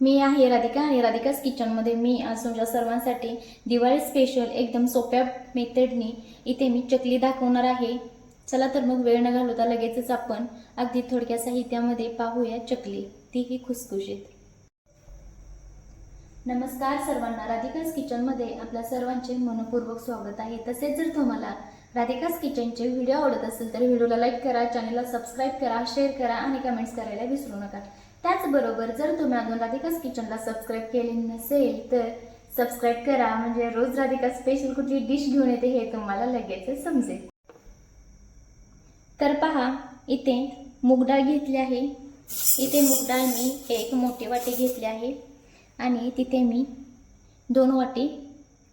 मी आहे राधिका आणि राधिकाच किचनमध्ये मी आज तुमच्या सर्वांसाठी दिवाळी स्पेशल एकदम सोप्या मेथडनी इथे मी चकली दाखवणार आहे. चला तर मग वेळ न घालवता लगेचच आपण अगदी थोडक्या साहित्यामध्ये पाहूया चकली. तीही खुसखुशीत. नमस्कार सर्वांना. राधिकाच किचनमध्ये आपल्या सर्वांचे मनपूर्वक स्वागत आहे. तसेच जर तुम्हाला राधिकाच किचनचे व्हिडिओ आवडत असेल तर व्हिडिओला लाईक करा चॅनलला सबस्क्राईब करा शेअर करा आणि कमेंट्स करायला विसरू नका. त्याचबरोबर जर तुम्ही अजून राधिकाच किचनला सबस्क्राईब केले नसेल तर सबस्क्राईब करा. म्हणजे रोज राधिका स्पेशल कुठली डिश घेऊन येते हे तुम्हाला लगेच समजेल. तर पहा इथे मूगडाळ घेतली आहे. इथे मूगडाळ मी एक मोठी वाटी घेतली आहे. आणि तिथे मी दोन वाटी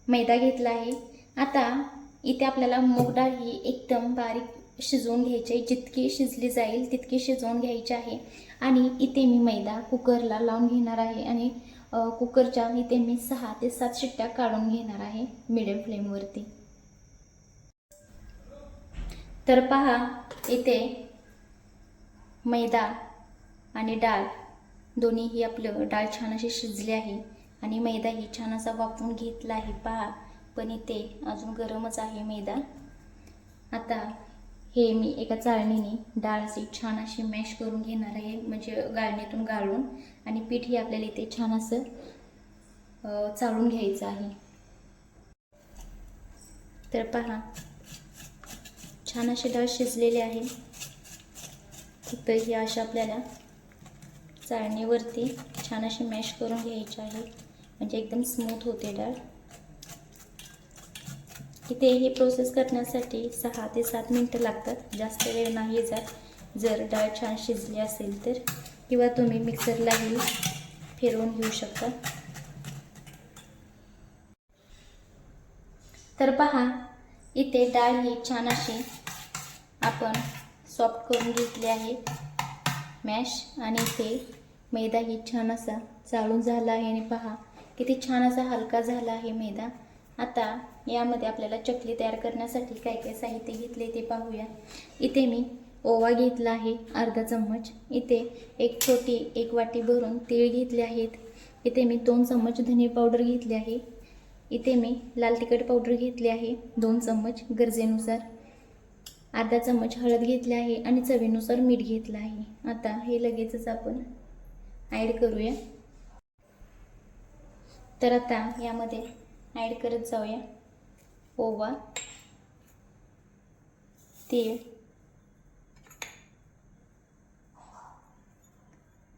मैदा घेतला आहे. आता इथे आपल्याला मूग डाळ ही एकदम बारीक शिजवून घ्यायची आहे. जितकी शिजली जाईल तितकी शिजवून घ्यायची आहे. आणि इथे मी मैदा कुकरला लावून घेणार आहे आणि कुकरच्या इथे मी सहा ते सात शिट्ट्या काढून घेणार आहे मिडियम फ्लेमवरती तर पहा इथे मैदा आणि डाळ दोन्हीही आपलं डाळ छान अशी शिजली आहे. आणि मैदाही छान असा वापरून घेतला आहे. पहा पण इथे अजून गरमच आहे मैदा आता हे मी एका चाळणीने डाळ अशी छान अशी मॅश करून घेणार आहे म्हणजे गाळणीतून गाळून. आणि पीठही आपल्याला इथे छान असं चाळून घ्यायचं आहे. तर पहा छान अशी डाळ शिजलेली आहे. फक्त ही अशा आपल्याला चाळणीवरती छान अशी मॅश करून घ्यायची आहे. म्हणजे एकदम स्मूथ होते डाळ. इथे ही प्रोसेस करण्यासाठी सहा ते सात मिनटं लागतात. जास्त वेळ नाही जात. जर डाळ छान शिजली असेल तर किंवा तुम्ही मिक्सरलाही फिरवून घेऊ शकता. तर पहा इथे डाळ ही छान अशी आपण सॉफ्ट करून घेतली आहे. मॅश आणि इथे मैदा ही छान असा चाळून झाला आहे. आणि पहा किती छान असा हलका झाला आहे मैदा. आता यामध्ये आपल्याला चकली तयार करण्यासाठी काय काय साहित्य घेतले ते पाहूया. इथे मी ओवा घेतला आहे अर्धा चम्मच. इथे एक छोटी एक वाटी भरून तीळ घेतले आहेत. इथे मी दोन चम्मच धने पावडर घेतली आहे. इथे मी लाल तिखट पावडर घेतली आहे दोन चम्मच गरजेनुसार. अर्धा चम्मच हळद घेतली आहे आणि चवीनुसार मीठ घेतलं आहे. आता हे लगेचच आपण ॲड करूया. तर आता यामध्ये ॲड करत जाऊया. ओवा तीळ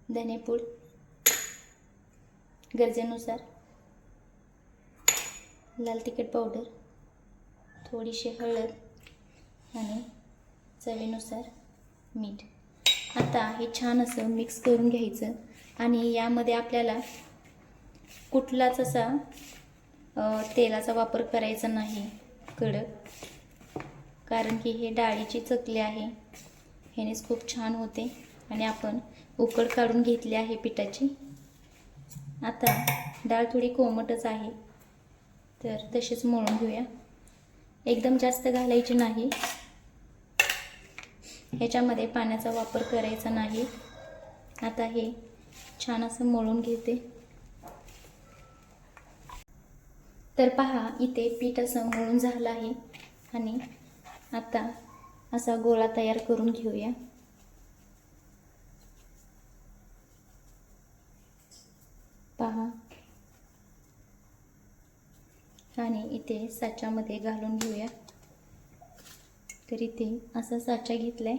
धनेपूड गरजेनुसार लाल तिखट पावडर थोडीशी हळद आणि चवीनुसार मीठ. आता हे छान असं मिक्स करून घ्यायचं आणि यामध्ये आपल्याला कुठलाच असा तेलाचा वापर करायचा नाही. कडक. कारण की हे डाळीची चकली आहे. ह्यानेच खूप छान होते. आणि आपण उकड काढून घेतली आहे पिठाची. आता डाळ थोडी कोमटच आहे. तर तशीच मळून घेऊया. एकदम जास्त घालायची नाही. ह्याच्यामध्ये पाण्याचा वापर करायचा नाही. आता हे छान असं मळून घेते. तर पहा इथे पीठ असं मळून झालं आहे. आणि आता असा गोळा तयार करून घेऊया. पहा. आणि इथे साच्यामध्ये घालून घेऊया. तर इथे असा साचा घेतलाय.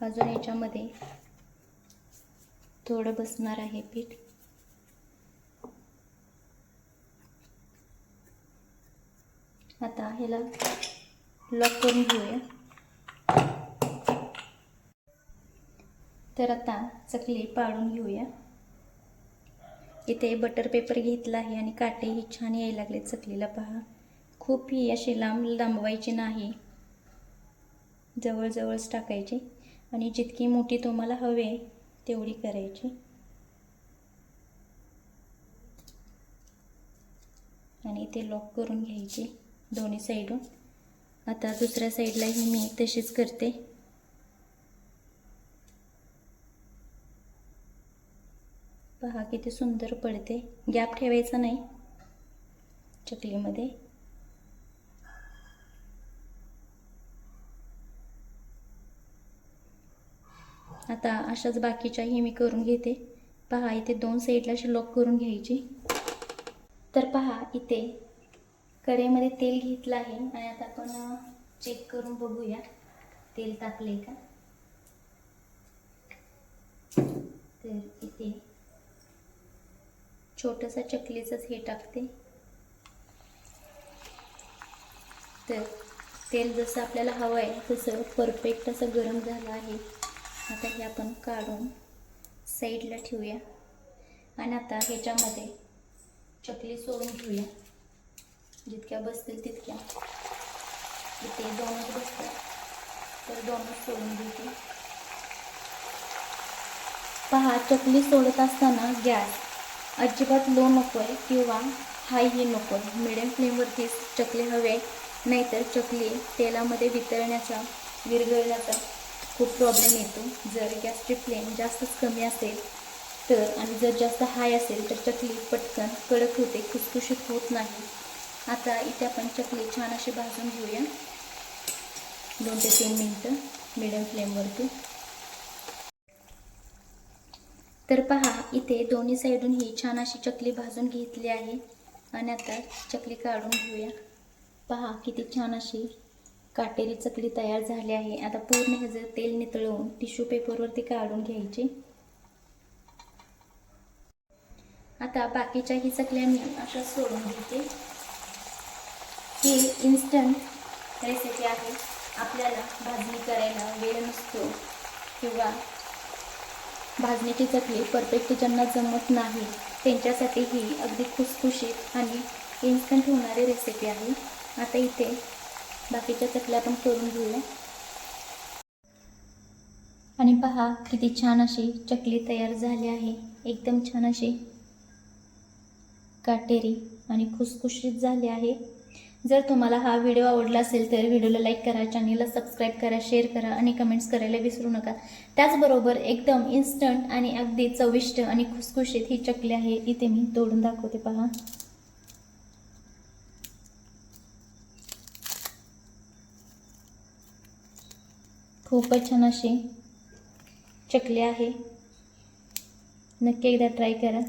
अजून याच्यामध्ये थोडं बसणार आहे पीठ. आता ह्याला लॉक करून घेऊया. तर आता चकली पाळून घेऊया. इथे बटर पेपर घेतला आहे आणि काटेही छान यायला लागले चकलीला पहा. खूप ही अशी लांब लांबवायची नाही. जवळजवळच टाकायची. आणि जितकी मोठी तुम्हाला हवे तेवढी करायची. आणि ते लॉक करून घ्यायची. दोन्ही साईडून. आता दुसऱ्या साईडलाही मी तशीच करते. पहा किती सुंदर पडते. गॅप ठेवायचा नाही. चकलीमध्ये. आता अशाच बाकीच्याही मी करून घेते. पहा इथे दोन साईडला अशी लॉक करून घ्यायची. तर पहा इथे कढईमध्ये तेल घेतलं आहे आणि आता आपण चेक करून बघूया. तेल टाकले का? तर इथे छोटंसं चकलीचंच हे टाकते. तर तेल जसं आपल्याला हवं आहे तसं परफेक्ट असं गरम झालं आहे. आता हे आपण काढून साईडला ठेवूया. आणि आता ह्याच्यामध्ये चकली सोडून घेऊया जितक्या बसतील तितक्या. इथे दोनच बसतात. तर दोनच सोडून घेते पहा चकली सोडत असताना गॅस. अजिबात लो नको आहे किंवा हायही नको आहे मिडियम फ्लेमवरतीच चकली हवे. नाहीतर चकली तेलामध्ये वितळण्याचा विरघळण्याचा खूप प्रॉब्लेम येतो. जर गॅसची फ्लेम जास्तच कमी असेल तर आणि जर जास्त हाय असेल तर चकली पटकन कडक होते खुसखुशीत होत नाही. आता इथे आपण चकली छान अशी भाजून घेऊया. दोन ते तीन मिनटं मिडियम फ्लेमवरती तर पहा इथे दोन्ही साईडून ही छान अशी चकली भाजून घेतली आहे. आणि आता चकली काढून घेऊया. पहा किती छान अशी काटेरी चकली तयार झाली आहे. आता पूर्ण ह्याचं तेल नितळवून टिश्यू पेपरवरती काढून घ्यायची. आता बाकीच्याही चकल्या मी अशा सोडून घेते ही इन्स्टंट रेसिपी आहे. आपल्याला भाजणी करायला वेळ नसतो. किंवा भाजणीची चकली परफेक्ट ज्यांना जमत नाही त्यांच्यासाठी ही अगदी खुसखुशीत आणि इन्स्टंट होणारी रेसिपी आहे. आता इथे बाकीच्या चकल्या आपण करून घेऊया. आणि पहा किती छान अशी चकली तयार झाली आहे. एकदम छान अशी काटेरी आणि खुसखुशीत झाली आहे. जर तुम्हाला हा व्हिडिओ आवडला असेल तर व्हिडिओला लाईक करा चॅनलला सबस्क्राईब करा शेअर करा आणि कमेंट्स करायला विसरू नका. त्याचबरोबर एकदम इन्स्टंट आणि अगदी चविष्ट आणि खुसखुशीत ही चकली आहे. इथे मी तोडून दाखवते पहा. खूपच छान अशी चकली आहे. नक्की एकदा ट्राय करा.